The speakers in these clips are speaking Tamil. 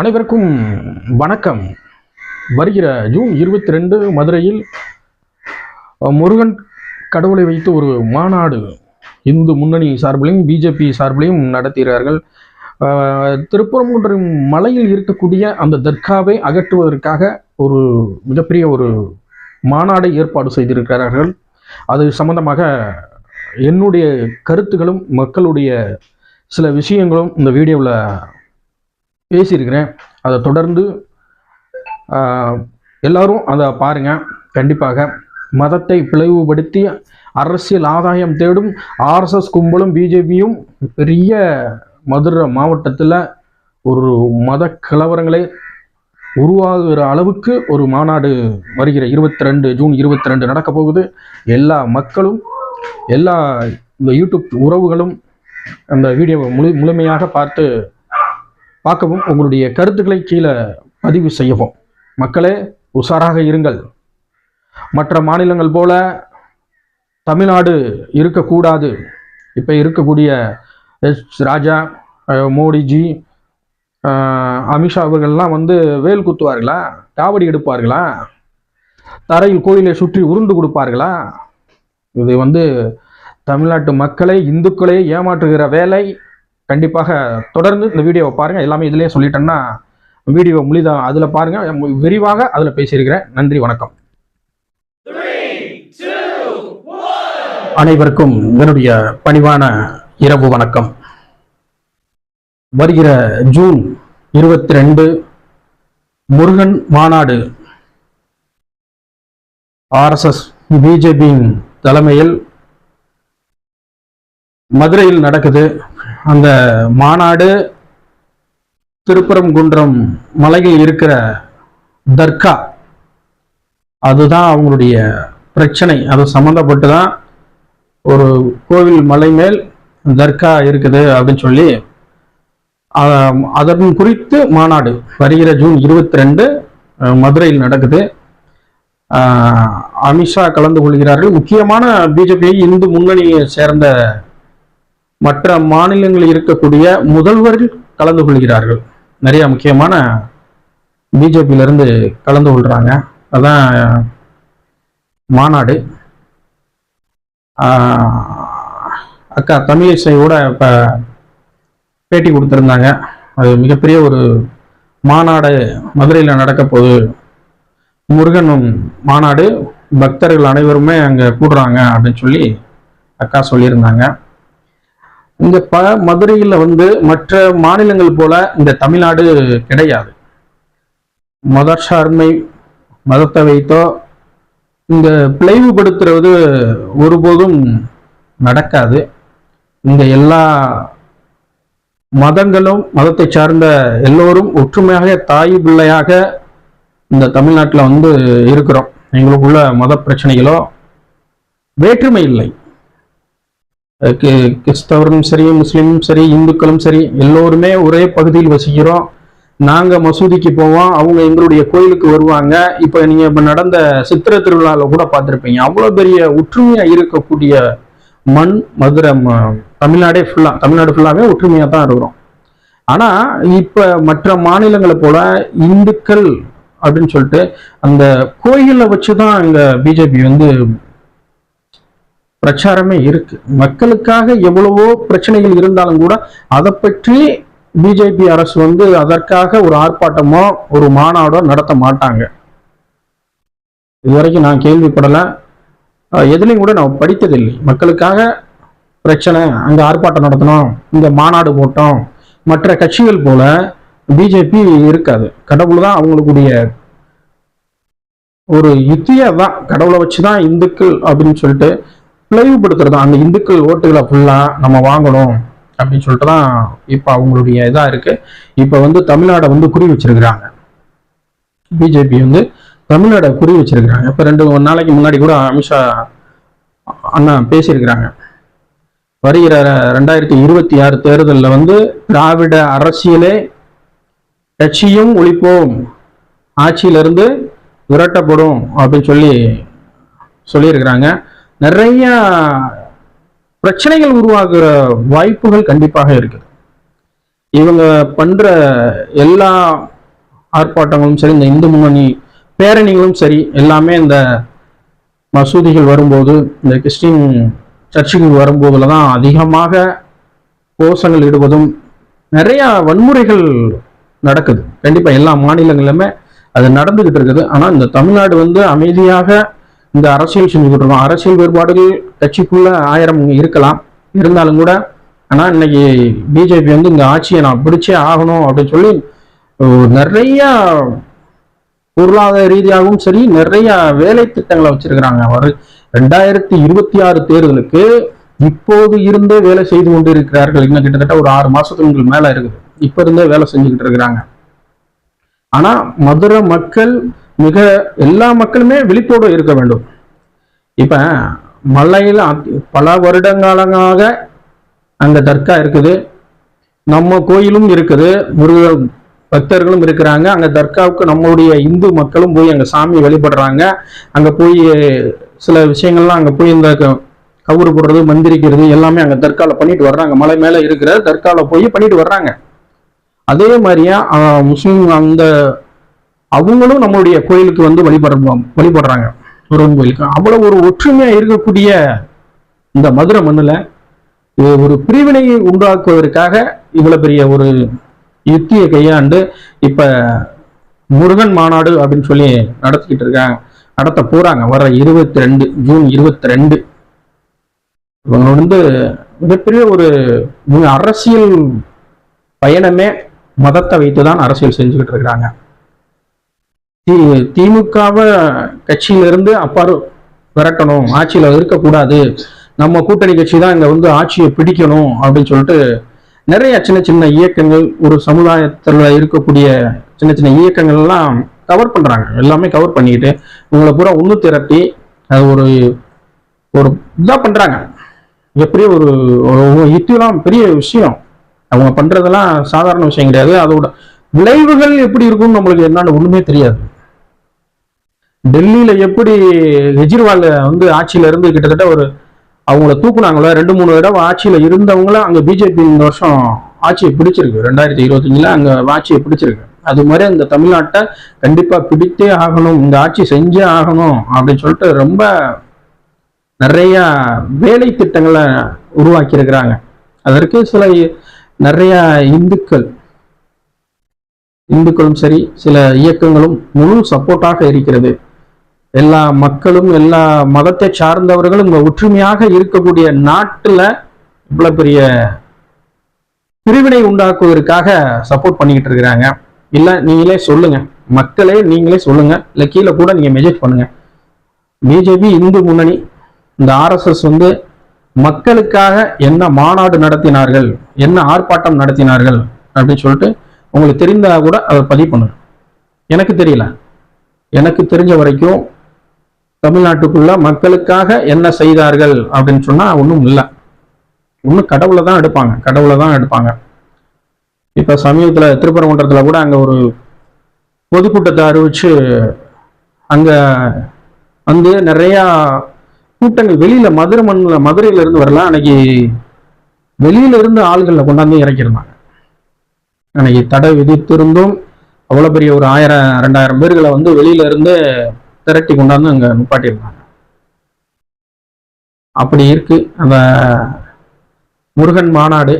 அனைவருக்கும் வணக்கம். வருகிற ஜூன் இருபத்தி ரெண்டு மதுரையில் முருகன் கடவுளை வைத்து ஒரு மாநாடு இந்து முன்னணி சார்பிலையும் பிஜேபி சார்பிலையும் நடத்துகிறார்கள். திருப்பரங்குன்றம் மலையில் இருக்கக்கூடிய அந்த தர்காவை அகற்றுவதற்காக ஒரு மிகப்பெரிய ஒரு மாநாடை ஏற்பாடு செய்திருக்கிறார்கள். அது சம்பந்தமாக என்னுடைய கருத்துகளும் மக்களுடைய சில விஷயங்களும் இந்த வீடியோவில் பேசியிருக்கிறேன். அதை தொடர்ந்து எல்லாரும் அதை பாருங்கள் கண்டிப்பாக மதத்தை பிளவுபடுத்தி அரசியல் ஆதாயம் தேடும் ஆர்எஸ்எஸ் கும்பலும் பிஜேபியும் பெரிய மதுரை மாவட்டத்தில் ஒரு மத கலவரங்களை உருவாகுகிற அளவுக்கு ஒரு மாநாடு வருகிற இருபத்தி ரெண்டு ஜூன் இருபத்தி ரெண்டு நடக்க போகுது. எல்லா மக்களும் எல்லா இந்த யூடியூப் உறவுகளும் அந்த வீடியோவை முழு முழுமையாக பார்த்து பார்க்கவும் உங்களுடைய கருத்துக்களை கீழே பதிவு செய்யவும். மக்களே உஷாராக இருங்கள். மற்ற மாநிலங்கள் போல தமிழ்நாடு இருக்கக்கூடாது. இப்போ இருக்கக்கூடிய எஸ் ராஜா மோடிஜி அமித்ஷா அவர்கள்லாம் வந்து வேல் குத்துவார்களா? காவடி எடுப்பார்களா? தரையில் கோயிலை சுற்றி உருண்டு கொடுப்பார்களா? இது வந்து தமிழ்நாட்டு மக்களை இந்துக்களை ஏமாற்றுகிற வேலை. கண்டிப்பாக தொடர்ந்து இந்த வீடியோவை பாருங்க. எல்லாமே இதுலயே சொல்லிட்டேன்னா வீடியோ முழுதான் அதுல பாருங்க. விரிவாக அதுல பேசியிருக்கிறேன். நன்றி வணக்கம். அனைவருக்கும் என்னுடைய பணிவான இரவு வணக்கம். வருகிற ஜூன் இருபத்தி ரெண்டு முருகன் மாநாடு ஆர்எஸ்எஸ் பிஜேபியின் தலைமையில் மதுரையில் நடக்குது. அந்த மாநாடு திருப்பரங்குன்றம் மலையில் இருக்கிற தர்கா. அதுதான் அவங்களுடைய பிரச்சனை. அது சம்மந்தப்பட்டு தான் ஒரு கோவில் மலை மேல் தர்கா இருக்குது அப்படின்னு சொல்லி அதன் குறித்து மாநாடு வருகிற ஜூன் இருபத்தி ரெண்டு மதுரையில் நடக்குது. அமித்ஷா கலந்து கொள்கிறார்கள். முக்கியமான பிஜேபி இந்து முன்னணியை சேர்ந்த மற்ற மாநிலங்களில் இருக்கக்கூடிய முதல்வர்கள் கலந்து கொள்கிறார்கள். நிறைய முக்கியமான பிஜேபியிலிருந்து கலந்து கொள்றாங்க. அதான் மாநாடு. அக்கா தமிழிசையோட இப்போ பேட்டி கொடுத்துருந்தாங்க. அது மிகப்பெரிய ஒரு மாநாடு மதுரையில் நடக்க போகுது முருகன் மாநாடு பக்தர்கள் அனைவருமே அங்கே கூடுறாங்க அப்படின்னு சொல்லி அக்கா சொல்லியிருந்தாங்க. இங்க ப மதுரையில் வந்து மற்ற மாநிலங்கள் போல இந்த தமிழ்நாடு கிடையாது. மத சார்மை மதத்தை வைத்தோ இந்த பிளவுபடுத்துறது ஒருபோதும் நடக்காது. இந்த எல்லா மதங்களும் மதத்தை சார்ந்த எல்லோரும் ஒற்றுமையாக தாய் பிள்ளையாக இந்த தமிழ்நாட்டில் வந்து இருக்கிறோம். எங்களுக்குள்ள மத பிரச்சனைகளோ வேற்றுமை இல்லை. கிறிஸ்தவரும் சரி முஸ்லீமும் சரி இந்துக்களும் சரி எல்லோருமே ஒரே பகுதியில் வசிக்கிறோம். நாங்கள் மசூதிக்கு போவோம். அவங்க எங்களுடைய கோயிலுக்கு வருவாங்க. இப்போ நீங்கள் இப்போ நடந்த சித்திரை திருவிழாவில் கூட பார்த்துருப்பீங்க. அவ்வளோ பெரிய ஒற்றுமையாக இருக்கக்கூடிய மண் மதுரை ம- தமிழ்நாடே ஃபுல்லாக தமிழ்நாடு ஃபுல்லாகவே ஒற்றுமையாக தான் இருக்கிறோம். ஆனால் இப்போ மற்ற மாநிலங்களை போல இந்துக்கள் அப்படின்னு சொல்லிட்டு அந்த கோயிலை வச்சு தான் இங்கே பிஜேபி வந்து பிரச்சாரமே இருக்கு. மக்களுக்காக எவ்வளவோ பிரச்சனைகள் இருந்தாலும் கூட அதை பற்றி பிஜேபி அரசு வந்து அதற்காக ஒரு ஆர்ப்பாட்டமோ ஒரு மாநாடோ நடத்த மாட்டாங்க. இதுவரைக்கும் நான் கேள்விப்படல. எதுலையும் கூட நான் படித்ததில்லை. மக்களுக்காக பிரச்சனை அங்க ஆர்ப்பாட்டம் நடத்தணும் இந்த மாநாடு போட்டோம். மற்ற கட்சிகள் போல பிஜேபி இருக்காது. கடவுள் தான் அவங்களுக்குடைய ஒரு யுத்தியா தான் கடவுளை வச்சுதான் இந்துக்கள் அப்படின்னு சொல்லிட்டு பிளவுபடுத்துறது? அந்த இந்துக்கள் ஓட்டுகளை ஃபுல்லாக நம்ம வாங்கணும் அப்படின்னு சொல்லிட்டு தான் இப்போ அவங்களுடைய இதாக இருக்குது இப்போ வந்து தமிழ்நாடை வந்து குறி வச்சிருக்கிறாங்க. பிஜேபி வந்து தமிழ்நாடை குறி வச்சிருக்கிறாங்க. இப்போ ரெண்டு மூணு நாளைக்கு முன்னாடி கூட அமித்ஷா அண்ணா பேசியிருக்கிறாங்க. வருகிற ரெண்டாயிரத்தி இருபத்தி ஆறு தேர்தலில் வந்து திராவிட அரசியலே கட்சியும் ஒழிப்போம். ஆட்சியிலிருந்து விரட்டப்படும் அப்படின்னு சொல்லி சொல்லியிருக்கிறாங்க. நிறைய பிரச்சனைகள் உருவாகிற வாய்ப்புகள் கண்டிப்பாக இருக்குது. இவங்க பண்ற எல்லா ஆர்ப்பாட்டங்களும் சரி இந்த இந்து முன்னணி பேரணிகளும் சரி எல்லாமே இந்த மசூதிகள் வரும்போது இந்த கிறிஸ்டின் சர்ச்சுகள் வரும்போதுல தான் அதிகமாக கோஷங்கள் இடுவதும் நிறைய வன்முறைகள் நடக்குது. கண்டிப்பா எல்லா மாநிலங்களிலுமே அது நடந்துகிட்டு இருக்குது. ஆனா இந்த தமிழ்நாடு வந்து அமைதியாக இந்த அரசியல் செஞ்சுக்கிட்டு இருக்கோம் அரசியல் வேறுபாடுகள் கட்சிக்குள்ள ஆயிரம் இருக்கலாம். இருந்தாலும் கூட ஆனா இன்னைக்கு பிஜேபி வந்து இந்த ஆட்சியை நான் பிடிச்சே ஆகணும் அப்படின்னு சொல்லி நிறைய பொருளாதார ரீதியாகவும் சரி நிறைய வேலை திட்டங்களை வச்சிருக்கிறாங்க அவர் ரெண்டாயிரத்தி இருபத்தி ஆறு தேர்தலுக்கு இப்போது இருந்தே வேலை செய்து கொண்டு இருக்கிறார்கள் இன்னும் கிட்டத்தட்ட ஒரு ஆறு மாசத்துக்கு மேல இருக்குது. இப்ப இருந்தே வேலை செஞ்சுக்கிட்டு இருக்கிறாங்க. ஆனா மதுரை மக்கள் மிக எல்லா மக்களுமே விழிப்போடு இருக்க வேண்டும். இப்ப மலையில் பல வருடங்காலமாக அங்க தர்கா இருக்குது. நம்ம கோயிலும் இருக்குது முருக பக்தர்களும் இருக்கிறாங்க. அங்க தர்காவுக்கு நம்மளுடைய இந்து மக்களும் போய் அங்க சாமி வழிபடுறாங்க. அங்க போய் சில விஷயங்கள்லாம் அங்க போய் இந்த க- போடுறது மந்திரிக்கிறது எல்லாமே அங்க தர்காவில் பண்ணிட்டு வர்றாங்க. மலை மேல இருக்கிற தர்காவில் போய் பண்ணிட்டு வர்றாங்க. அதே மாதிரியா முஸ்லீம் அந்த அவங்களும் நம்மளுடைய கோயிலுக்கு வந்து வழிபடுறோம் வழிபடுறாங்க. முருகன் கோயிலுக்கு. அவ்வளவு ஒரு ஒற்றுமையா இருக்கக்கூடிய இந்த மதுரை மண்ணில் இது ஒரு பிரிவினையை உண்டாக்குவதற்காக இவ்வளவு பெரிய ஒரு யுத்தியை கையாண்டு இப்ப முருகன் மாநாடு அப்படின்னு சொல்லி நடத்திக்கிட்டு இருக்காங்க. நடத்த போறாங்க. வர இருபத்தி ரெண்டு ஜூன் இருபத்தி ரெண்டு இவங்க வந்து மிகப்பெரிய ஒரு மு- அரசியல் பயணமே மதத்தை வைத்து தான் அரசியல் செஞ்சுக்கிட்டு இருக்கிறாங்க. திமுகவை கட்சியிலிருந்து அப்பாறு விரட்டணும் ஆட்சியில் இருக்கக்கூடாது. நம்ம கூட்டணி கட்சி தான் இங்கே வந்து ஆட்சியை பிடிக்கணும் அப்படின்னு சொல்லிட்டு நிறைய சின்ன சின்ன இயக்கங்கள் ஒரு சமுதாயத்தில் இருக்கக்கூடிய சின்ன சின்ன இயக்கங்கள் எல்லாம் கவர் பண்ணுறாங்க எல்லாமே கவர் பண்ணிக்கிட்டு இவங்களை பூரா ஒன்று திரட்டி அது ஒரு ஒரு இதாக பண்ணுறாங்க எப்படியும் ஒரு ஒரு யுத்திலாம் பெரிய விஷயம். அவங்க பண்ணுறதெல்லாம் சாதாரண விஷயம் கிடையாது. அதோட விளைவுகள் எப்படி இருக்கும்னு நம்மளுக்கு என்னன்னு ஒன்றுமே தெரியாது. டெல்லியில எப்படி கெஜ்ரிவால் வந்து ஆட்சியில இருந்து கிட்டத்தட்ட ஒரு அவங்கள தூக்குனாங்களோ ரெண்டு மூணு தடவை ஆட்சியில இருந்தவங்கள அங்க பிஜேபி இந்த வருஷம் ஆட்சியை பிடிச்சிருக்கு. ரெண்டாயிரத்தி இருபத்தஞ்சுல அங்க ஆட்சியை பிடிச்சிருக்கு. அது மாதிரி அந்த தமிழ்நாட்டை கண்டிப்பா பிடித்தே ஆகணும் இந்த ஆட்சி செஞ்சே ஆகணும் அப்படின்னு சொல்லிட்டு ரொம்ப நிறைய வேலை திட்டங்களை உருவாக்கி இருக்கிறாங்க அதற்கு சில நிறைய இந்துக்கள் இந்துக்களும் சரி சில இயக்கங்களும் முழு சப்போர்ட்டாக இருக்கிறது. எல்லா மக்களும் எல்லா மதத்தை சார்ந்தவர்களும் இங்க ஒற்றுமையாக இருக்கக்கூடிய நாட்டில் இவ்வளோ பெரிய பிரிவினை உண்டாக்குவதற்காக சப்போர்ட் பண்ணிக்கிட்டு இருக்கிறாங்க. இல்லை நீங்களே சொல்லுங்க. மக்களே நீங்களே சொல்லுங்க. இல்லை கீழே கூட நீங்கள் மெசேஜ் பண்ணுங்க. பிஜேபி இந்து முன்னணி இந்த ஆர்எஸ்எஸ் வந்து மக்களுக்காக என்ன மாநாடு நடத்தினார்கள் என்ன ஆர்ப்பாட்டம் நடத்தினார்கள் அப்படின்னு சொல்லிட்டு உங்களுக்கு தெரிந்தா கூட அதை பதிவு பண்ணுங்க. எனக்கு தெரியல. எனக்கு தெரிஞ்ச வரைக்கும் தமிழ்நாட்டுக்குள்ள மக்களுக்காக என்ன செய்தார்கள் அப்படின்னு சொன்னா ஒன்றும் இல்லை. ஒன்றும் கடவுளை தான் எடுப்பாங்க. கடவுளை தான் எடுப்பாங்க. இப்ப சமீபத்தில் திருப்பரங்குன்றத்தில் கூட அங்கே ஒரு பொதுக்கூட்டத்தை அறிவிச்சு அங்க வந்து நிறைய கூட்டங்கள் வெளியில மதுரை மண்ணில் மதுரையில இருந்து வரலாம் அன்னைக்கு வெளியில இருந்து ஆள்களை கொண்டாந்து இறக்கியிருந்தாங்க. அன்னைக்கு தடை விதித்திருந்தும் அவ்வளோ பெரிய ஒரு ஆயிரம் ரெண்டாயிரம் பேர்களை வந்து வெளியில இருந்து திரட்டி கொண்டாந்து அங்க நிப்பாட்டியிருந்தாங்க அப்படி இருக்கு. அந்த முருகன் மாநாடு.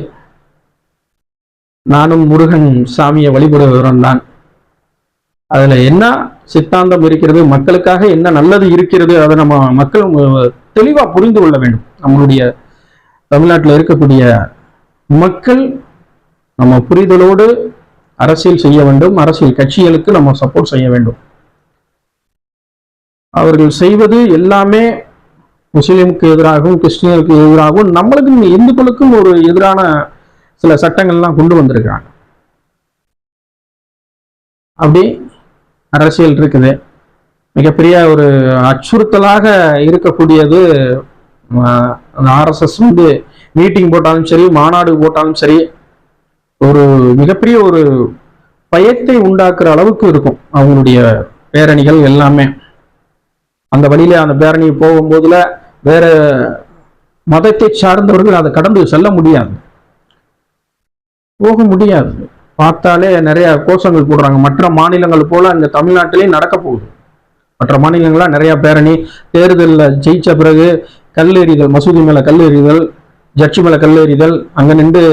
நானும் முருகன் சாமியை வழிபடுவதுடன் தான். அதுல என்ன சித்தாந்தம் இருக்கிறது? மக்களுக்காக என்ன நல்லது இருக்கிறது? அதை நம்ம மக்கள் தெளிவா புரிந்து கொள்ள வேண்டும். நம்மளுடைய தமிழ்நாட்டில் இருக்கக்கூடிய மக்கள் நம்ம புரிதலோடு அரசியல் செய்ய வேண்டும். அரசியல் கட்சிகளுக்கு நம்ம சப்போர்ட் செய்ய வேண்டும். அவர்கள் செய்வது எல்லாமே முஸ்லீமுக்கு எதிராகவும் கிறிஸ்டியனுக்கு எதிராகவும் நம்மளுக்கும் இந்துக்களுக்கும் ஒரு எதிரான சில சட்டங்கள்லாம் கொண்டு வந்திருக்காங்க அப்படி அரசியல் இருக்குது. மிகப்பெரிய ஒரு அச்சுறுத்தலாக இருக்கக்கூடியது ஆர்எஸ்எஸ் வந்து மீட்டிங் போட்டாலும் சரி மாநாடு போட்டாலும் சரி ஒரு மிகப்பெரிய ஒரு பயத்தை உண்டாக்குற அளவுக்கு இருக்கும். அவங்களுடைய பேரணிகள் எல்லாமே. அந்த வழியில அந்த பேரணி போகும்போதுல வேற மதத்தை சார்ந்தவர்கள் அதை கடந்து செல்ல முடியாது. போக முடியாது. பார்த்தாலே நிறைய கோஷங்கள் போடுறாங்க. மற்ற மாநிலங்கள் போல இங்க தமிழ்நாட்டிலேயும் நடக்க போகுது. மற்ற மாநிலங்கள்லாம் நிறைய பேரணி தேர்தலில் ஜெயிச்ச பிறகு கல்லெறிதல் மசூதி மேல கல்லெறிதல் ஜட்ஜி மேல கல்லெறிதல் அங்க நின்று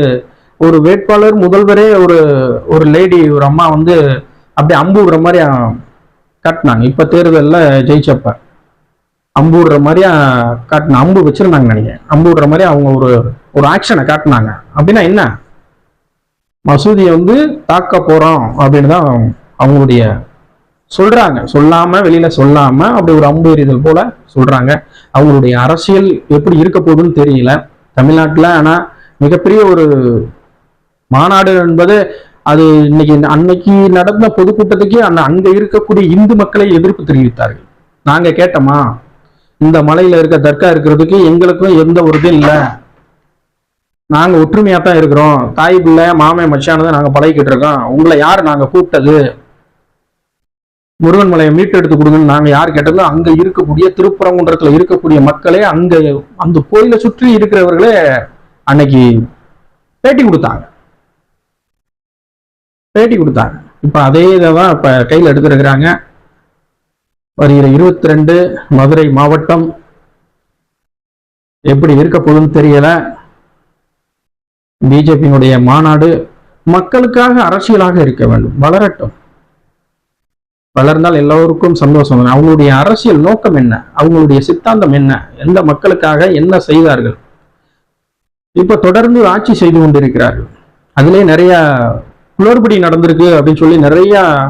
ஒரு வேட்பாளர் முதல்வரே ஒரு ஒரு லேடி ஒரு அம்மா வந்து அப்படியே அம்பு விடுற மாதிரி கட்டினாங்க. இப்ப தேர்தலில் ஜெயிச்சப்ப. அம்பு விடுற மாதிரியா காட்டின அம்பு வச்சிருந்தாங்க நினைக்கிறேன். அம்பு விடுற மாதிரி அவங்க ஒரு ஒரு ஆக்ஷனை காட்டினாங்க. அப்படின்னா என்ன? மசூதியை வந்து தாக்க போறோம் அப்படின்னு தான் அவங்களுடைய சொல்றாங்க. சொல்லாம வெளியில சொல்லாம அப்படி ஒரு அம்பு எறிதல் போல சொல்றாங்க. அவங்களுடைய அரசியல் எப்படி இருக்க போகுதுன்னு தெரியல. தமிழ்நாட்டில் ஆனா மிகப்பெரிய ஒரு மாநாடு என்பது அது இன்னைக்கு அன்னைக்கு நடந்த பொதுக்கூட்டத்துக்கு அந்த அங்க இருக்கக்கூடிய இந்து மக்களை எதிர்ப்பு தெரிவித்தார்கள். நாங்க கேட்டோமா? இந்த மலையில இருக்க தர்கா இருக்கிறதுக்கு எங்களுக்கும் எந்த ஒரு இல்லை. நாங்க ஒற்றுமையா தான் இருக்கிறோம். தாய் பிள்ளை மாமே மச்சானதை நாங்க பழகிக்கிட்டு இருக்கோம். உங்களை யார் நாங்க கூப்பிட்டது? முருகன் மலையை மீட்டெடுத்து கொடுங்கன்னு நாங்க யார் கேட்டதோ அங்க இருக்கக்கூடிய திருப்பரங்குன்றத்துல இருக்கக்கூடிய மக்களே அங்க அந்த கோயிலை சுற்றி இருக்கிறவர்களே அன்னைக்கு பேட்டி கொடுத்தாங்க. பேட்டி கொடுத்தாங்க. இப்ப அதே இதை தான் இப்ப கையில் எடுத்திருக்கிறாங்க. வருகிற இருபத்தி ரெண்டு மதுரை மாவட்டம் எப்படி இருக்க போகுதுன்னு தெரியல. பிஜேபியினுடைய மாநாடு மக்களுக்காக அரசியலாக இருக்க வேண்டும். வளரட்டும். வளர்ந்தால் எல்லோருக்கும் சந்தோஷம் அவங்களுடைய அரசியல் நோக்கம் என்ன? அவங்களுடைய சித்தாந்தம் என்ன? எந்த மக்களுக்காக என்ன செய்தார்கள்? இப்ப தொடர்ந்து ஆட்சி செய்து கொண்டிருக்கிறார்கள். அதிலே நிறைய குளறுபடி நடந்திருக்கு அப்படின்னு சொல்லி நிறைய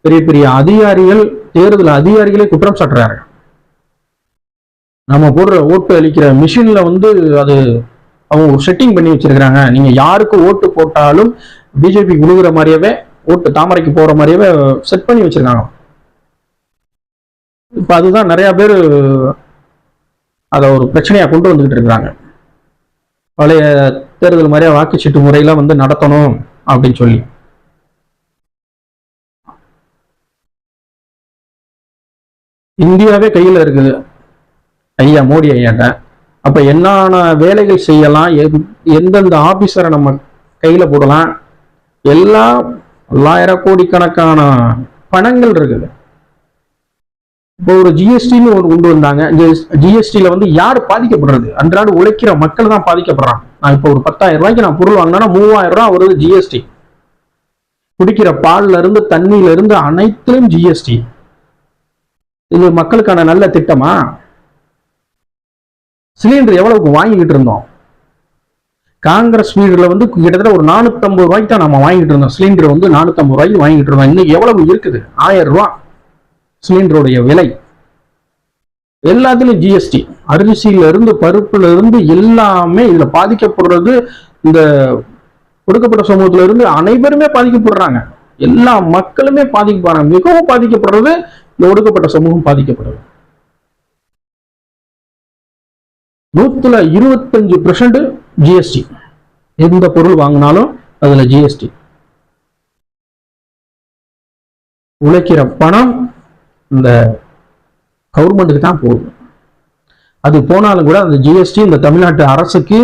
பெரிய பெரிய அதிகாரிகள் தேர்தல் அதிகாரிகளே குற்றம் சாட்டுறாரு நம்ம போடுற ஓட்டு அளிக்கிற மிஷின்ல வந்து அது அவங்க செட்டிங் பண்ணி வச்சிருக்கிறாங்க. நீங்க யாருக்கு ஓட்டு போட்டாலும் பிஜேபி விழுகிற மாதிரியவே ஓட்டு தாமரைக்கு போற மாதிரியவே செட் பண்ணி வச்சிருக்காங்க. இப்ப அதுதான் நிறைய பேர் அதை ஒரு பிரச்சனையா கொண்டு வந்துகிட்டு இருக்கிறாங்க. பழைய தேர்தல் மாதிரியா வாக்குச்சீட்டு முறையில வந்து நடத்தணும் அப்படின்னு சொல்லி. இந்தியாவே கையில் இருக்குது. ஐயா மோடி ஐயாட்ட. அப்ப என்னென்ன வேலைகள் செய்யலாம்? எந்தெந்த ஆபீசரை நம்ம கையில போடலாம்? எல்லா பல்லாயிரம் கோடிக்கணக்கான பணங்கள் இருக்குது. இப்போ ஒரு ஜிஎஸ்டின்னு ஒரு கொண்டு வந்தாங்க. ஜிஎஸ்டியில வந்து யார் பாதிக்கப்படுறது? அன்றாட உழைக்கிற மக்கள் தான் பாதிக்கப்படுறான் நான் இப்போ ஒரு பத்தாயிரம் ரூபாய்க்கு நான் பொருள் வாங்கினா மூவாயிரம் ரூபாய் வருது ஜிஎஸ்டி குடிக்கிற பால்ல இருந்து தண்ணியில இருந்து அனைத்திலும் ஜிஎஸ்டி இது மக்களுக்கான நல்ல திட்டமா? சிலிண்டர் எவ்வளவுக்கு வாங்கிக்கிட்டு இருந்தோம்? காங்கிரஸ் வீடுல வந்து கிட்டத்தட்ட ஒரு 450 ரூபாய்க்கு தான் நம்ம வாங்கிட்டு இருந்தோம். சிலிண்டர் வந்து 450 ரூபாய்க்கு வாங்கிட்டு இருந்தோம். இன்னைக்கு எவ்வளவு இருக்குது? ஆயிரம் ரூபா. சிலிண்டருடைய விலை. எல்லாத்துலயும் ஜிஎஸ்டி அரிசியில இருந்து பருப்புல இருந்து எல்லாமே இதுல பாதிக்கப்படுறது இந்த ஒடுக்கப்பட்ட சமூகத்துல இருந்து அனைவருமே பாதிக்கப்படுறாங்க. எல்லா மக்களுமே பாதிக்கப்படுறாங்க. மிகவும் பாதிக்கப்படுறது இந்த ஒடுக்கப்பட்ட சமூகம் பாதிக்கப்படும். நூத்துல இருபத்தஞ்சு பெர்சன்ட் ஜிஎஸ்டி எந்த பொருள் வாங்கினாலும் அதுல ஜிஎஸ்டி உழைக்கிற பணம் இந்த கவர்மெண்ட்டுக்கு தான் போகும். அது போனாலும் கூட அந்த ஜிஎஸ்டி இந்த தமிழ்நாட்டு அரசுக்கு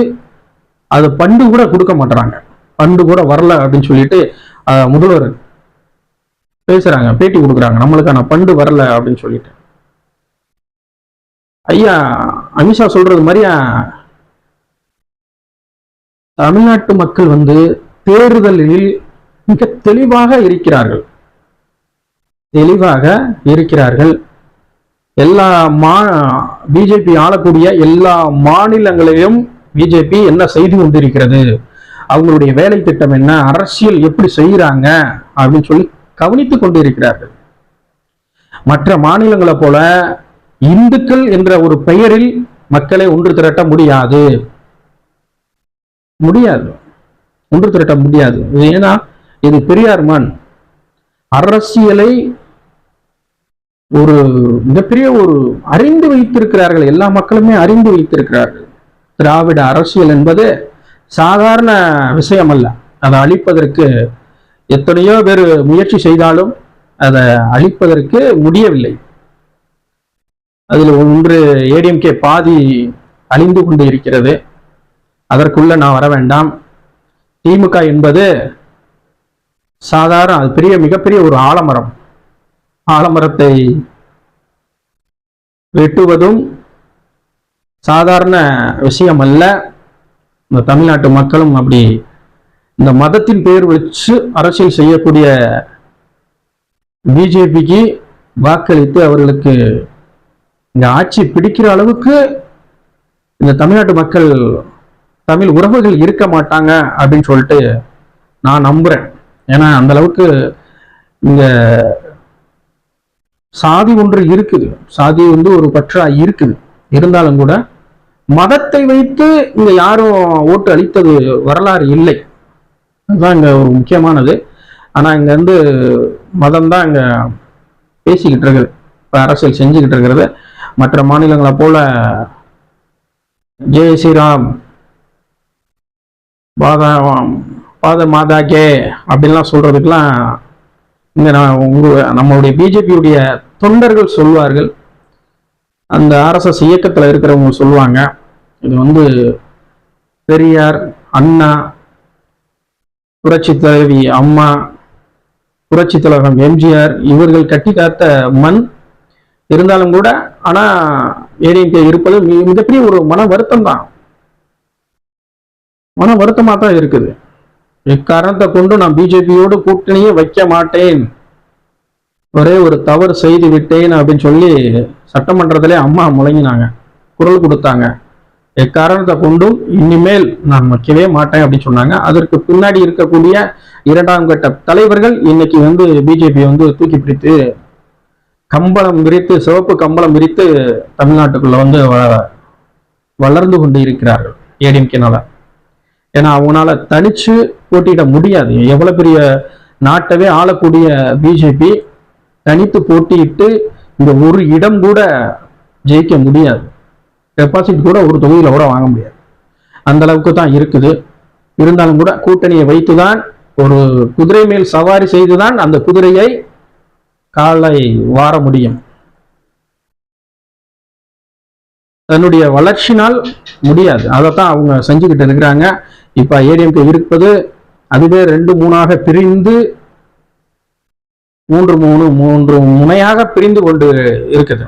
அதை பண்டு கூட கொடுக்க மாட்டுறாங்க பண்டு கூட வரல அப்படின்னு சொல்லிட்டு முதல்வர் பேசுறாங்க பேட்டி கொடுக்குறாங்க நம்மளுக்கான பண்டு வரல அப்படின்னு சொல்லிட்டு. ஐயா அமித்ஷா சொல்றது மாதிரியா? தமிழ்நாட்டு மக்கள் வந்து தேர்தலில் மிக தெளிவாக இருக்கிறார்கள். தெளிவாக இருக்கிறார்கள். எல்லா மா பிஜேபி ஆளக்கூடிய எல்லா மாநிலங்களிலும் பிஜேபி என்ன செய்து கொண்டிருக்கிறது? அவங்களுடைய வேலை திட்டம் என்ன? அரசியல் எப்படி செய்யறாங்க அப்படின்னு சொல்லி கவனித்துக் கொண்டிருக்கிறார்கள். மற்ற மாநிலங்களை போல இந்துக்கள் என்ற ஒரு பெயரில் மக்களை ஒன்று திரட்ட முடியாது. முடியாது. ஒன்று திரட்ட முடியாது. ஏன்னா இது பெரியார் மண். அரசியலை ஒரு மிகப்பெரிய ஒரு அறிந்து வைத்திருக்கிறார்கள். எல்லா மக்களுமே அறிந்து வைத்திருக்கிறார்கள். திராவிட அரசியல் என்பது சாதாரண விஷயம் அல்ல அதை அழிப்பதற்கு எத்தனையோ பேர் முயற்சி செய்தாலும் அதை அழிப்பதற்கு முடியவில்லை. அதில் ஒன்று ஏடிஎம்கே பாதி அழிந்து கொண்டு இருக்கிறது. அதற்குள்ள நான் வர வேண்டாம். திமுக என்பது சாதாரண அது பெரிய மிகப்பெரிய ஒரு ஆலமரம். ஆலமரத்தை வெட்டுவதும் சாதாரண விஷயம் அல்ல இந்த தமிழ்நாட்டு மக்களும் அப்படி இந்த மதத்தின் பெயர் வச்சு அரசியல் செய்யக்கூடிய பிஜேபிக்கு வாக்களித்து அவர்களுக்கு இந்த ஆட்சி பிடிக்கிற அளவுக்கு இந்த தமிழ்நாட்டு மக்கள் தமிழ் உறவுகள் இருக்க மாட்டாங்க அப்படின்னு சொல்லிட்டு நான் நம்புறேன். ஏன்னா அந்த அளவுக்கு இந்த சாதி ஒன்று இருக்குது. சாதி வந்து ஒரு பற்றா இருக்குது. இருந்தாலும் கூட மதத்தை வைத்து இங்க யாரும் ஓட்டு அளித்தது வரலாறு இல்லை. அதுதான் இங்கே ஒரு முக்கியமானது. ஆனால் இங்கே வந்து மதம் தான் பேசிக்கிட்டு இருக்குது. இப்போ அரசியல் செஞ்சுக்கிட்டு இருக்கிறது மற்ற மாநிலங்களை போல ஜெய் ஸ்ரீராம் பாதா பாத மாதா கே அப்படின்லாம் சொல்கிறதுக்கெலாம் இங்கே நான் உங்க நம்மளுடைய பிஜேபியுடைய தொண்டர்கள் சொல்வார்கள். அந்த ஆர்எஸ்எஸ் இயக்கத்தில் இருக்கிறவங்க சொல்லுவாங்க. இது வந்து பெரியார் அண்ணா புரட்சி தலைவி அம்மா புரட்சி தலைவர் எம்ஜிஆர் இவர்கள் கட்டி காத்த மண் இருந்தாலும் கூட ஆனா ஏடிஎம்கே இருப்பது மிகப்பெரிய ஒரு மன வருத்தம் தான். மன வருத்தமா தான் இருக்குது. இக்காரணத்தை கொண்டு நான் பிஜேபியோடு கூட்டணியே வைக்க மாட்டேன்? ஒரே ஒரு தவறு செய்து விட்டேன் அப்படின்னு சொல்லி சட்டமன்றத்திலே அம்மா முழங்கினாங்க குரல் கொடுத்தாங்க. எக்காரணத்தை கொண்டும் இனிமேல் நான் வைக்கவே மாட்டேன் அப்படின்னு சொன்னாங்க. அதற்கு பின்னாடி இருக்கக்கூடிய இரண்டாம் கட்ட தலைவர்கள் இன்னைக்கு வந்து பிஜேபி வந்து தூக்கி பிடித்து கம்பளம் விரித்து சிவப்பு கம்பளம் விரித்து தமிழ்நாட்டுக்குள்ள வந்து வ- வளர்ந்து கொண்டு இருக்கிறார்கள் ஏடிஎம்கேனால. ஏன்னா அவங்களால தனிச்சு போட்டியிட முடியாது. எவ்வளவு பெரிய நாட்டவே ஆளக்கூடிய பிஜேபி தனித்து போட்டியிட்டு இந்த ஒரு இடம் கூட ஜெயிக்க முடியாது. டெபாசிட் கூட ஒரு தொகுதியில் கூட வாங்க முடியாது. அந்த அளவுக்கு தான் இருக்குது. இருந்தாலும் கூட கூட்டணியை வைத்துதான் ஒரு குதிரை மேல் சவாரி செய்துதான் அந்த குதிரையை காலை வார முடியும். தன்னுடைய வளர்ச்சினால் முடியாது. அதைத்தான் அவங்க செஞ்சுக்கிட்டு இருக்கிறாங்க. இப்போ ஏடிஎம்கே இருப்பது அதுவே ரெண்டு மூணாக பிரிந்து மூன்று மூணு மூன்று முனையாக பிரிந்து கொண்டு இருக்குது.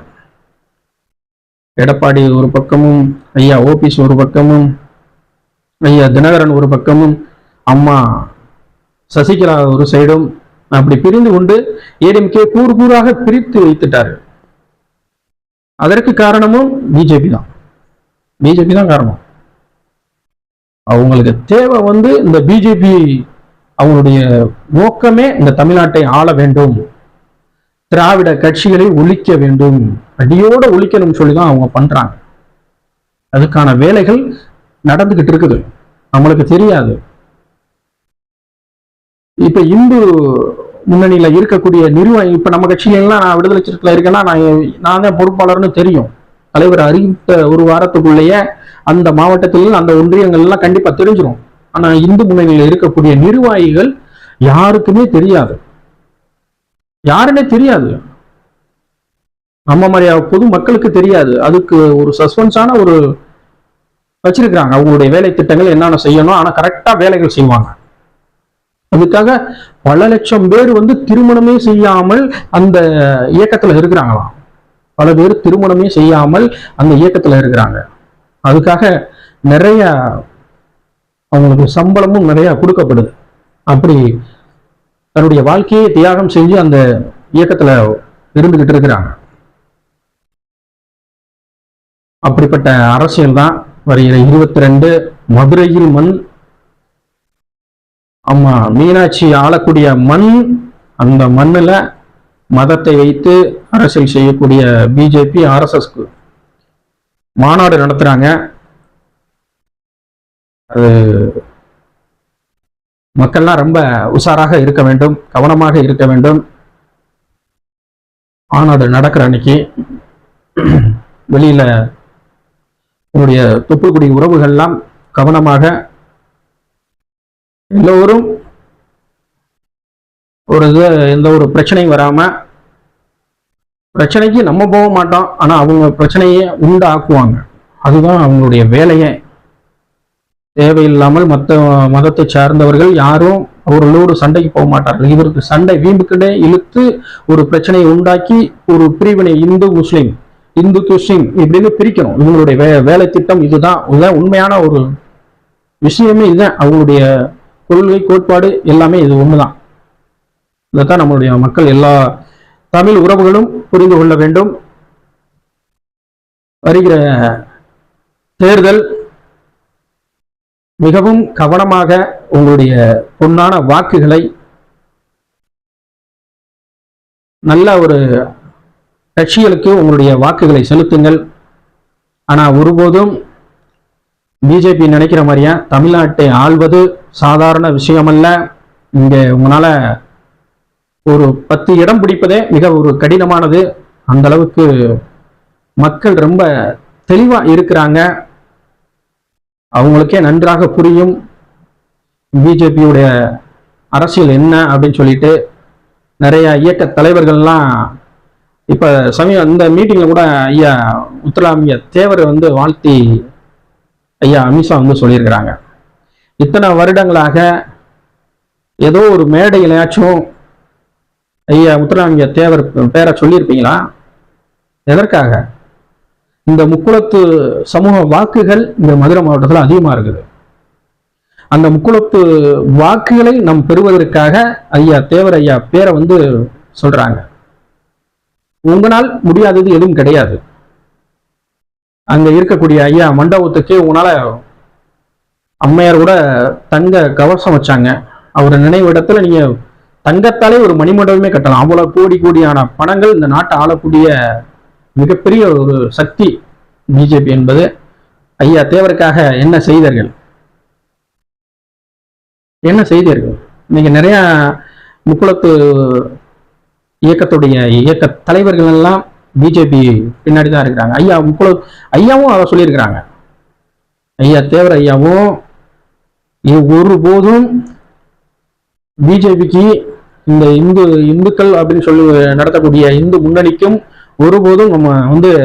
எடப்பாடி ஒரு பக்கமும் ஐயா ஓபிஎஸ் ஒரு பக்கமும் ஐயா தினகரன் ஒரு பக்கமும் அம்மா சசிகலா ஒரு சைடும் அப்படி பிரிந்து கொண்டு ஏடிஎம்கே கூறு கூறாக பிரித்து வைத்துட்டாரு அதற்கு காரணமும் பிஜேபி தான். பிஜேபி தான் காரணம். அவங்களுக்கு தேவை வந்து இந்த பிஜேபி அவங்களுடைய நோக்கமே இந்த தமிழ்நாட்டை ஆள வேண்டும். திராவிட கட்சிகளை ஒழிக்க வேண்டும். அடியோட ஒழிக்கணும்னு சொல்லி தான் அவங்க பண்றாங்க. அதுக்கான வேலைகள் நடந்துகிட்டு இருக்குது. நம்மளுக்கு தெரியாது. இப்ப இந்து முன்னணியில இருக்கக்கூடிய நிர்வாகி இப்ப நம்ம கட்சிகள்லாம் எல்லாம் நான் விடுதலை சிறுத்தையில இருக்கேன்னா நான் நான் தான் பொறுப்பாளர்னு தெரியும். தலைவர் அறிவித்த ஒரு வாரத்துக்குள்ளேயே அந்த மாவட்டத்தில் அந்த ஒன்றியங்கள் எல்லாம் கண்டிப்பா தெரிஞ்சிரும். ஆனா இந்து முன்னணியில இருக்கக்கூடிய நிர்வாகிகள் யாருக்குமே தெரியாது. யாருன்னே தெரியாது. நம்ம மாதிரியா பொது மக்களுக்கு தெரியாது. அதுக்கு ஒரு சஸ்பென்ஸான ஒரு வச்சிருக்கிறாங்க. அவங்களுடைய வேலை திட்டங்கள் என்னென்ன செய்யணும். ஆனா கரெக்டா வேலைகள் செய்வாங்க. அதுக்காக பல லட்சம் பேர் வந்து திருமணமே செய்யாமல் அந்த இயக்கத்துல இருக்கிறாங்களாம். பல பேர் திருமணமே செய்யாமல் அந்த இயக்கத்துல இருக்கிறாங்க. அதுக்காக நிறைய அவங்களுக்கு சம்பளமும் நிறைய கொடுக்கப்படுது. அப்படி தன்னுடைய வாழ்க்கையை தியாகம் செஞ்சு அந்த இயக்கத்துல இருந்துகிட்டு இருக்கிறாங்க. அப்படிப்பட்ட அரசியல் தான் வருகிற இருபத்தி ரெண்டு மதுரையில் மண் ஆமா மீனாட்சி ஆளக்கூடிய மண் அந்த மண்ணுல மதத்தை வைத்து அரசியல் செய்யக்கூடிய பிஜேபி ஆர்எஸ்எஸ்க்கு மாநாடு நடத்துறாங்க. அது மக்கள்லாம் ரொம்ப உஷாராக இருக்க வேண்டும் கவனமாக இருக்க வேண்டும். மாநாடு நடக்கிற அன்னைக்கு வெளியில என்னுடைய தொப்புக்குடி உறவுகள்லாம் கவனமாக எல்லோரும் ஒரு இது எந்த ஒரு பிரச்சனையும் வராம பிரச்சனைக்கு நம்ம போக மாட்டோம். ஆனா அவங்க பிரச்சனையை உண்டாக்குவாங்க. அதுதான் அவங்களுடைய வேலையை. தேவையில்லாமல் மற்ற மதத்தை சார்ந்தவர்கள் யாரும் அவர்களோடு சண்டைக்கு போக மாட்டார்கள். இவருக்கு சண்டை வீம்புக்கிட்டே இழுத்து ஒரு பிரச்சனையை உண்டாக்கி ஒரு பிரிவினை இந்து முஸ்லீம் இந்து கிறிஸ்டின் இப்படின்னு பிரிக்கணும். இவங்களுடைய வே வேலை திட்டம் இதுதான். இதுதான் உண்மையான ஒரு விஷயமே இதுதான் அவங்களுடைய கொள்கை கோட்பாடு எல்லாமே இது ஒண்ணுதான். இதைத்தான் நம்மளுடைய மக்கள் எல்லா தமிழ் உறவுகளும் புரிந்து கொள்ள வேண்டும். வருகிற தேர்தல் மிகவும் கவனமாக உங்களுடைய பொன்னான வாக்குகளை நல்ல ஒரு கட்சிகளுக்கு உங்களுடைய வாக்குகளை செலுத்துங்கள். ஆனா ஒருபோதும் பிஜேபி நினைக்கிற மாதிரியா தமிழ்நாட்டை ஆள்வது சாதாரண விஷயமல்ல. இங்க உங்களால ஒரு பத்து இடம் பிடிப்பதே மிக ஒரு கடினமானது. அந்த அளவுக்கு மக்கள் ரொம்ப தெளிவா இருக்கிறாங்க. அவங்களுக்கே நன்றாக புரியும் பிஜேபியுடைய அரசியல் என்ன அப்படின்னு சொல்லிட்டு நிறைய இயக்க தலைவர்கள்லாம் இப்போ சமயம் இந்த மீட்டிங்கில் கூட ஐயா உத்தராமிய தேவரை வந்து வாழ்த்தி ஐயா அமித்ஷா வந்து சொல்லியிருக்கிறாங்க. இத்தனை வருடங்களாக ஏதோ ஒரு மேடையிலையாச்சும் ஐயா முத்துராமிய தேவர் பேரை சொல்லியிருப்பீங்களா? எதற்காக? இந்த முக்குளத்து சமூக வாக்குகள் இந்த மதுரை மாவட்டத்தில் அதிகமாக இருக்குது. அந்த முக்குளத்து வாக்குகளை நம் பெறுவதற்காக ஐயா தேவர் ஐயா பேரை வந்து சொல்றாங்க. உங்களால் முடியாதது எதுவும் கிடையாது. அங்க இருக்கக்கூடிய ஐயா மண்டபத்துக்கே உங்களால அம்மையார் கூட தங்க கவசம் வச்சாங்க. அவர் நினைவிடத்துல நீங்க தங்கத்தாலே ஒரு மணிமண்டபமே கட்டலாம். அவ்வளவு கோடி கோடியான பணங்கள் இந்த நாட்டை ஆளக்கூடிய மிகப்பெரிய ஒரு சக்தி பிஜேபி என்பது ஐயா தேவருக்காக என்ன செய்தார்கள்? என்ன செய்தீர்கள்? இன்னைக்கு நிறைய முக்குளத்து இயக்கத்துடைய இயக்க தலைவர்கள் எல்லாம் பிஜேபி பின்னாடி தான் இருக்கிறாங்க. ஐயா முக்குள ஐயாவும் அதை சொல்லியிருக்கிறாங்க. ஐயா தேவர் ஐயாவும் இது ஒருபோதும் பிஜேபிக்கு இந்த இந்து இந்துக்கள் அப்படின்னு சொல்லி நடத்தக்கூடிய இந்து முன்னணிக்கும் ஒருபோதும் நம்ம வந்து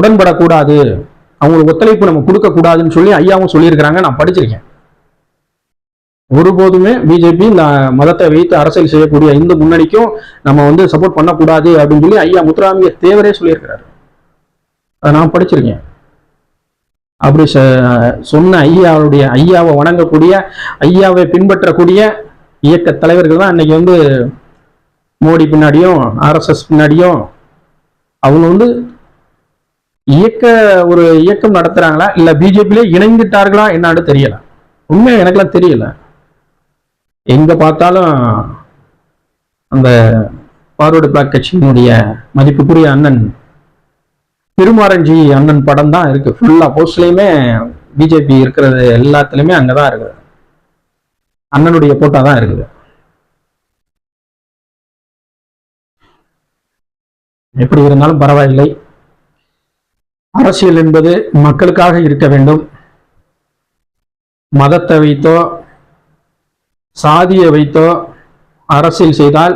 உடன்படக்கூடாது. அவங்களுக்கு ஒத்துழைப்பு நம்ம கொடுக்க கூடாதுன்னு சொல்லி ஐயாவும் சொல்லியிருக்கிறாங்க. நான் படிச்சிருக்கேன். ஒருபோதுமே பிஜேபி இந்த மதத்தை வைத்து அரசியல் செய்யக்கூடிய இந்து முன்னணிக்கும் நம்ம வந்து சப்போர்ட் பண்ணக்கூடாது அப்படின்னு சொல்லி ஐயா முத்துராமிய தேவரே சொல்லியிருக்கிறாரு. அதை நான் படிச்சிருக்கேன். அப்படி ச- சொன்ன ஐயாவுடைய ஐயாவை வணங்கக்கூடிய ஐயாவை பின்பற்றக்கூடிய இயக்க தலைவர்கள் தான் அன்னைக்கு வந்து மோடி பின்னாடியும் ஆர்எஸ்எஸ் பின்னாடியும் அவங்க வந்து இயக்க ஒரு இயக்கம் நடத்துறாங்களா? இல்ல பிஜேபியிலே இணைந்துட்டார்களா? என்னான்னு தெரியல. உண்மை எனக்குலாம் தெரியல. எங்க பார்த்தாலும் அந்த பார்வர்டு பிளாக் கட்சியினுடைய மதிப்புக்குரிய அண்ணன் திருமாரஞ்சி அண்ணன் படம் தான் இருக்கு. ஃபுல்லா போஸ்ட்லயுமே பிஜேபி இருக்கிறது எல்லாத்துலயுமே அங்கதான் இருக்குது. அண்ணனுடைய போட்டோ தான் இருக்குது. எப்படி இருந்தாலும் பரவாயில்லை. அரசியல் என்பது மக்களுக்காக இருக்க வேண்டும். மதத்தை வைத்தோ சாதியை வைத்தோ அரசியல் செய்தால்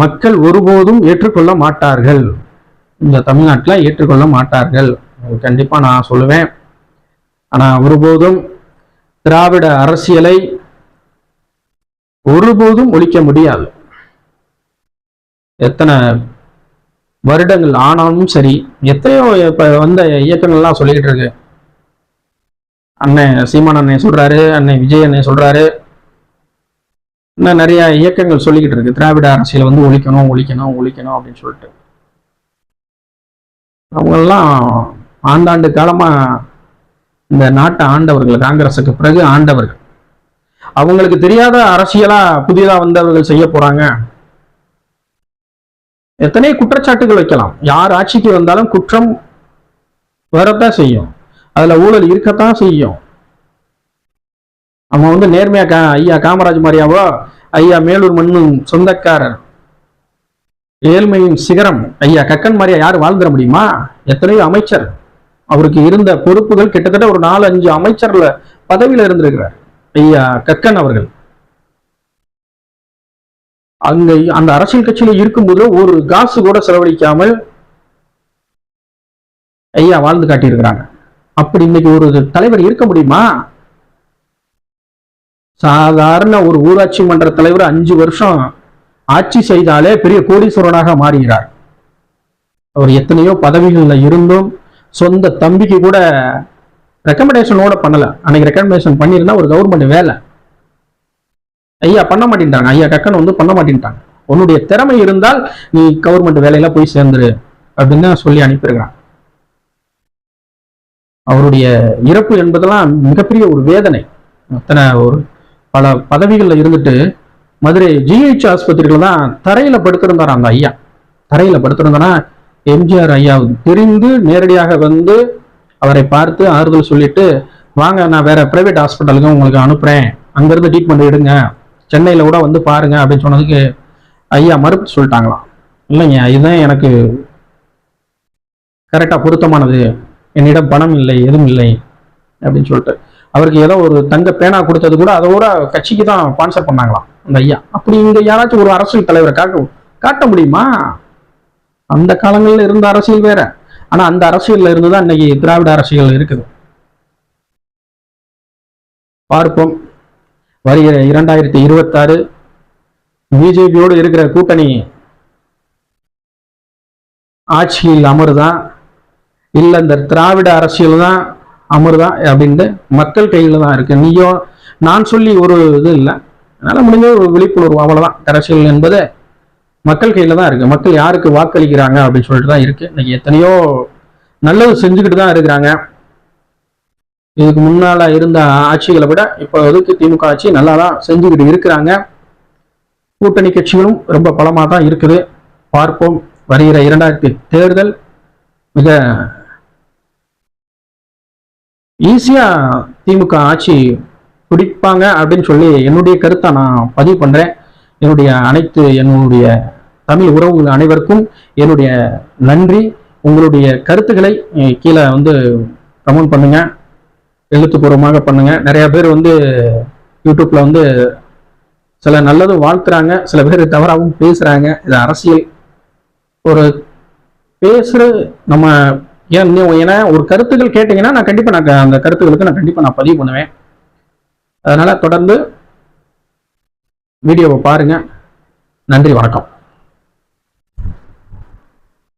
மக்கள் ஒருபோதும் ஏற்றுக்கொள்ள மாட்டார்கள். இந்த தமிழ்நாட்டில் ஏற்றுக்கொள்ள மாட்டார்கள். கண்டிப்பாக நான் சொல்லுவேன். ஆனால் ஒருபோதும் திராவிட அரசியலை ஒருபோதும் ஒழிக்க முடியாது. எத்தனை வருடங்கள் ஆனாலும் சரி எத்தனையோ இப்ப வந்த இயக்கங்கள்லாம் சொல்லிக்கிட்டு இருக்கு. அண்ணன் சீமான் அண்ணன் சொல்றாரு அண்ணன் விஜய் அண்ணன் சொல்றாரு. இன்னும் நிறைய இயக்கங்கள் சொல்லிக்கிட்டு இருக்கு. திராவிட அரசியலை வந்து ஒழிக்கணும் ஒழிக்கணும் ஒழிக்கணும் அப்படின்னு சொல்லிட்டு. அவங்கெல்லாம் ஆண்டாண்டு காலமா இந்த நாட்டை ஆண்டவர்கள் காங்கிரஸுக்கு பிறகு ஆண்டவர்கள். அவங்களுக்கு தெரியாத அரசியலா புதிதாக வந்தவர்கள் செய்ய போறாங்க. எத்தனை குற்றச்சாட்டுகள் வைக்கலாம்? யார் ஆட்சிக்கு வந்தாலும் குற்றம் வரத்தான் செய்யும். அதுல ஊழல் இருக்கத்தான் செய்யும். அவன் வந்து நேர்மையா கா ஐயா காமராஜ் மாதிரியாவோ ஐயா மேலூர் மண்ணும் சொந்தக்காரர். ஏழ்மையின் சிகரம். ஐயா கக்கன் மாதிரியா யார் வாழ்ந்துட முடியுமா? எத்தனையோ அமைச்சர். அவருக்கு இருந்த பொறுப்புகள் கிட்டத்தட்ட ஒரு நாலு அஞ்சு அமைச்சர்ல பதவியில இருந்திருக்கிறார். ஐயா கக்கன் அவர்கள். அங்க அந்த அரசியல் கட்சியில இருக்கும்போது ஒரு காசு கூட செலவழிக்காமல் ஐயா வாழ்ந்து காட்டியிருக்கிறாங்க. அப்படி இன்னைக்கு ஒரு தலைவர் இருக்க முடியுமா? சாதாரண ஒரு ஊராட்சி மன்ற தலைவர் அஞ்சு வருஷம் ஆட்சி செய்தாலே பெரிய கோடீஸ்வரனாக மாறுகிறார். அவர் எத்தனையோ பதவிகள்ல இருந்தும் சொந்த தம்பிக்கு கூட ரெக்கமெண்டேஷனோட பண்ணல. அன்னைக்கு ரெக்கமெண்டேஷன் பண்ணியிருந்தா ஒரு கவர்மெண்ட் வேலை. ஐயா பண்ண மாட்டேன்ட்டாங்க. ஐயா கக்கன் வந்து பண்ண மாட்டேன்ட்டாங்க. உன்னுடைய திறமை இருந்தால் நீ கவர்மெண்ட் வேலையில போய் சேர்ந்துரு அப்படின்னு சொல்லி அனுப்பியிருக்கிறான் அவருடைய இறப்பு என்பதெல்லாம் மிகப்பெரிய ஒரு வேதனை. அத்தனை ஒரு பல பதவிகளில் இருந்துட்டு மதுரை ஜிஹெச் ஆஸ்பத்திரியில் தான் தரையில படுத்திருந்தார் அந்த ஐயா. தரையில படுத்திருந்தனா எம்ஜிஆர் ஐயா தெரிந்து நேரடியாக வந்து அவரை பார்த்து ஆறுதல் சொல்லிட்டு வாங்க நான் வேற பிரைவேட் ஹாஸ்பிட்டலுக்கு உங்களுக்கு அனுப்புறேன். அங்கிருந்து ட்ரீட்மெண்ட் எடுங்க. சென்னையில கூட வந்து பாருங்க அப்படின்னு சொன்னதுக்கு ஐயா மறுப்பு சொல்லிட்டாங்களாம். இல்லைங்க இதுதான் எனக்கு கரெக்டா பொருத்தமானது. என்னிடம் பணம் இல்லை எதுவும் இல்லை அப்படின்னு சொல்லிட்டு. அவருக்கு ஏதோ ஒரு தங்க பேனா கொடுத்தது கூட அதோட கட்சிக்கு தான் ஸ்பான்சர் பண்ணாங்களாம் அந்த ஐயா. அப்படி இங்க யாராச்சும் ஒரு அரசியல் தலைவரை காட்ட காட்ட முடியுமா? அந்த காலங்களில் இருந்த அரசியல் வேற. ஆனா அந்த அரசியல்ல இருந்து தான் இன்னைக்கு திராவிட அரசியல் இருக்குது. பார்ப்போம். வருகிற இரண்டாயிரத்தி இருபத்தாறு பிஜேபியோடு இருக்கிற கூட்டணி ஆட்சியில் அமருதா? இல்லை இந்த திராவிட அரசியல் தான் அமருதா அப்படின்ட்டு மக்கள் கையில் தான் இருக்கு. நீயோ நான் சொல்லி ஒரு இது இல்லை. அதனால் முடிஞ்ச ஒரு விழிப்புணர்வு அவ்வளோதான் அரசியல் என்பது மக்கள் கையில் தான் இருக்குது மக்கள் யாருக்கு வாக்களிக்கிறாங்க அப்படின்னு சொல்லிட்டு தான் இருக்குது இன்னைக்கு எத்தனையோ நல்லது செஞ்சுக்கிட்டு தான் இருக்கிறாங்க. இதுக்கு முன்னால இருந்த ஆட்சிகளை விட இப்போ இப்போதைக்கு திமுக ஆட்சி நல்லா தான் செஞ்சுக்கிட்டு இருக்கிறாங்க. கூட்டணி கட்சிகளும் ரொம்ப பலமாக தான் இருக்குது. பார்ப்போம். வருகிற இரண்டாயிரத்தி தேர்தல் மிக ஈஸியா திமுக ஆட்சி பிடிப்பாங்க அப்படின்னு சொல்லி என்னுடைய கருத்தை நான் பதிவு பண்றேன். என்னுடைய அனைத்து என்னுடைய தமிழ் உறவுகள் அனைவருக்கும் என்னுடைய நன்றி. உங்களுடைய கருத்துக்களை கீழே வந்து கமெண்ட் பண்ணுங்க. எழுத்துப்பூர்வமாக பண்ணுங்க. நிறைய பேர் வந்து யூடியூப்ல வந்து சில நல்லதும் வாழ்த்துறாங்க சில பேர் தவறாகவும் பேசுறாங்க. இது அரசியல். ஒரு பேசுற நம்ம ஏன் ஏன்னா ஒரு கருத்துக்கள் கேட்டீங்கன்னா நான் கண்டிப்பா நான் அந்த கருத்துக்களுக்கு நான் கண்டிப்பா நான் பதிவு பண்ணுவேன். அதனால தொடர்ந்து வீடியோவை பாருங்க. நன்றி வணக்கம்.